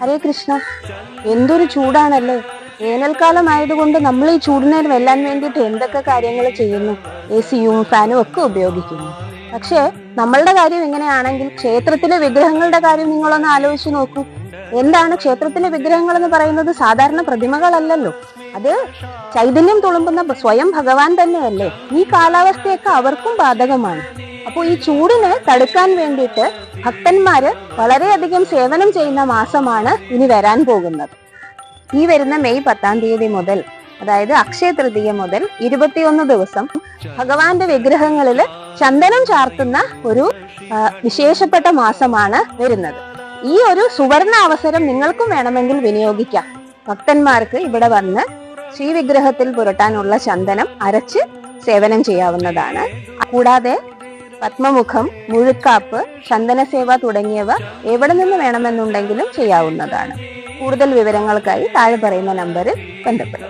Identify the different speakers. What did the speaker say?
Speaker 1: ഹരേ കൃഷ്ണ എന്തൊരു ചൂടാണല്ലേ? വേനൽക്കാലം ആയതുകൊണ്ട് നമ്മൾ ഈ ചൂടിനെ വെല്ലാൻ വേണ്ടിയിട്ട് എന്തൊക്കെ കാര്യങ്ങൾ ചെയ്യുന്നു? എ സിയും ഫാനും ഒക്കെ ഉപയോഗിക്കുന്നു. പക്ഷേ നമ്മളുടെ കാര്യം ഇങ്ങനെയാണെങ്കിൽ ക്ഷേത്രത്തിലെ വിഗ്രഹങ്ങളുടെ കാര്യം നിങ്ങളൊന്ന് ആലോചിച്ച് നോക്കൂ. എന്താണ് ക്ഷേത്രത്തിലെ വിഗ്രഹങ്ങൾ എന്ന് പറയുന്നത് സാധാരണ പ്രതിമകളല്ലല്ലോ. അത് ചൈതന്യം തുളുമ്പുന്ന സ്വയം ഭഗവാൻ തന്നെയല്ലേ. ഈ കാലാവസ്ഥയൊക്കെ അവർക്കും ബാധകമാണ്. അപ്പോൾ ഈ ചൂടിനെ തടുക്കാൻ വേണ്ടിയിട്ട് ഭക്തന്മാര് വളരെയധികം സേവനം ചെയ്യുന്ന മാസമാണ് ഇനി വരാൻ പോകുന്നത്. ഈ വരുന്ന മെയ് പത്താം തീയതി മുതൽ അതായത് അക്ഷയ തൃതീയ മുതൽ ഇരുപത്തിയൊന്ന് ദിവസം ഭഗവാന്റെ വിഗ്രഹങ്ങളിൽ ചന്ദനം ചാർത്തുന്ന ഒരു വിശേഷപ്പെട്ട മാസമാണ് വരുന്നത്. ഈ ഒരു സുവർണ അവസരം നിങ്ങൾക്കും വേണമെങ്കിൽ വിനിയോഗിക്കാം. ഭക്തന്മാർക്ക് ഇവിടെ വന്ന് ശ്രീവിഗ്രഹത്തിൽ പുരട്ടാനുള്ള ചന്ദനം അരച്ച് സേവനം ചെയ്യാവുന്നതാണ്. കൂടാതെ പത്മമുഖം മുഴുക്കാപ്പ് ചന്ദനസേവ തുടങ്ങിയവ എവിടെ നിന്ന് വേണമെന്നുണ്ടെങ്കിലും ചെയ്യാവുന്നതാണ്. കൂടുതൽ വിവരങ്ങൾക്കായി താഴെ പറയുന്ന നമ്പറിൽ ബന്ധപ്പെടുക.